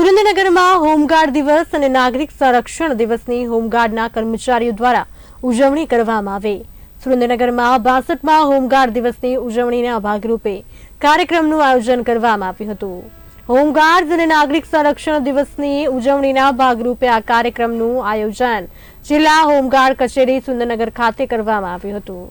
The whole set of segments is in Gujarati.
સુરેન્દ્રનગરમાં હોમગાર્ડ દિવસ અને નાગરિક સંરક્ષણ દિવસની હોમગાર્ડના કર્મચારીઓ દ્વારા ઉજવણી કરવામાં આવી. સુરેન્દ્રનગરમાં બાસઠમાં હોમગાર્ડ દિવસની ઉજવણીના ભાગરૂપે કાર્યક્રમનું આયોજન કરવામાં આવ્યું હતું. હોમગાર્ડ અને નાગરિક સંરક્ષણ દિવસની ઉજવણીના ભાગરૂપે આ કાર્યક્રમનું આયોજન જિલ્લા હોમગાર્ડ કચેરી સુરેન્દ્રનગર ખાતે કરવામાં આવ્યું હતું.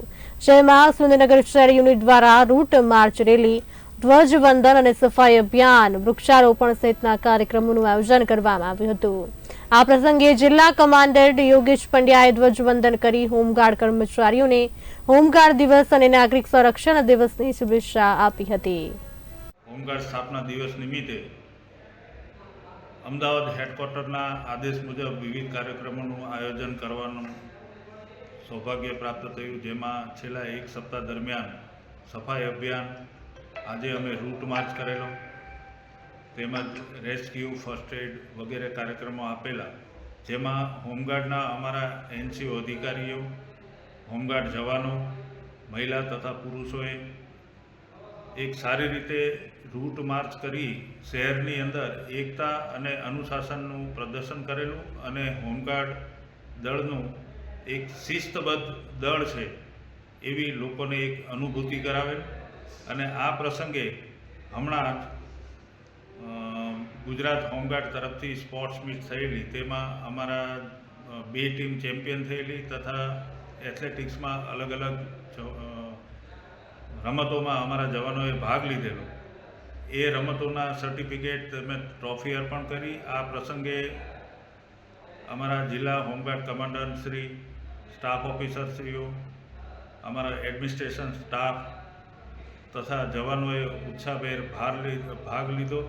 જેમાં સુરેન્દ્રનગર શહેર યુનિટ દ્વારા રૂટ માર્ચ રેલી ધ્વજવંદન અને સફાઈ અભિયાન વૃક્ષારોપણ સહિતના કાર્યક્રમોનું આયોજન કરવામાં આવ્યું હતું. આ પ્રસંગે જિલ્લા કમાન્ડર યોગેશ પંડ્યાએ ધ્વજવંદન કરી હોમગાર્ડ કર્મચારીઓને હોમગાર્ડ દિવસ અને નાગરિક સંરક્ષણ દિવસની શુભેચ્છા આપી હતી. હોમગાર્ડ સ્થાપના દિવસ નિમિત્તે અમદાવાદ હેડક્વાર્ટરના આદેશ મુજબ વિવિધ કાર્યક્રમોનું આયોજન કરવાનું સૌભાગ્ય પ્રાપ્ત થયું, જેમાં છેલ્લા એક સપ્તાહ દરમિયાન સફાઈ અભિયાન આજે અમે રૂટ માર્ચ કરેલો. તેમજ રેસ્ક્યુ ફર્સ્ટ એડ વગેરે કાર્યક્રમો આપેલા. જેમાં હોમગાર્ડના અમારા એનસીઓ અધિકારીઓ, હોમગાર્ડ જવાનો, મહિલા તથા પુરુષોએ એક સારી રીતે રૂટ માર્ચ કરી શહેરની અંદર એકતા અને અનુશાસનનું પ્રદર્શન કરેલું અને હોમગાર્ડ દળનું એક શિસ્તબદ્ધ દળ છે એવી લોકોને એક અનુભૂતિ કરાવેલ. અને આ પ્રસંગે હમણાં જ ગુજરાત હોમગાર્ડ તરફથી સ્પોર્ટ્સ મીટ થયેલી. તેમાં અમારા બે ટીમ ચેમ્પિયન થયેલી તથા એથ્લેટિક્સમાં અલગ અલગ રમતોમાં અમારા જવાનોએ ભાગ લીધેલો. એ રમતોના સર્ટિફિકેટ તેમજ ટ્રોફી અર્પણ કરી. આ પ્રસંગે અમારા જિલ્લા home guard commandant Shri, staff ઓફિસરશ્રીઓ, અમારા એડમિનિસ્ટ્રેશન સ્ટાફ તથા જવાનોએ ઉત્સાહભેર ભાર ભાગ લીધો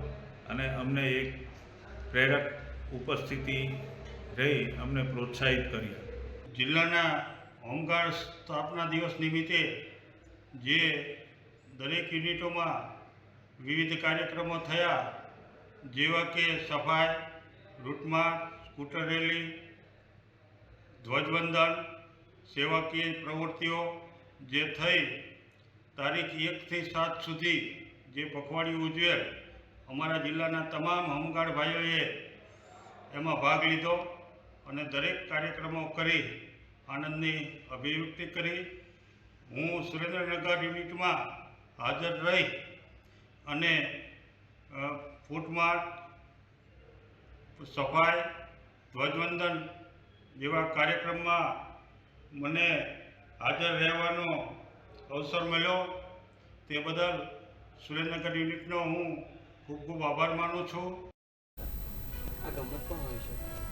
અને અમને એક પ્રેરક ઉપસ્થિતિ રહી અમને પ્રોત્સાહિત કર્યા. જિલ્લાના હોમગાર્ડ સ્થાપના દિવસ નિમિત્તે જે દરેક યુનિટોમાં વિવિધ કાર્યક્રમો થયા, જેવા કે સફાઈ રૂટમાં સ્કૂટર રેલી, ધ્વજવંદન, સેવાકીય પ્રવૃત્તિઓ જે થઈ તારીખ એકથી સાત સુધી જે પખવાડિયું ઉજવે અમારા જિલ્લાના તમામ હોમગાર્ડ ભાઈઓએ એમાં ભાગ લીધો અને દરેક કાર્યક્રમો કરી આનંદની અભિવ્યક્તિ કરી. હું સુરેન્દ્રનગર યુનિટમાં હાજર રહી અને ફૂટમાર્ચ સફાઈ, ધ્વજવંદન જેવા કાર્યક્રમમાં મને હાજર રહેવાનો અવસર મળ્યો. તે બદલ સુરેન્દ્રનગર યુનિટનો હું ખૂબ ખૂબ આભાર માનું છું. આ ગમત પણ હોય છે.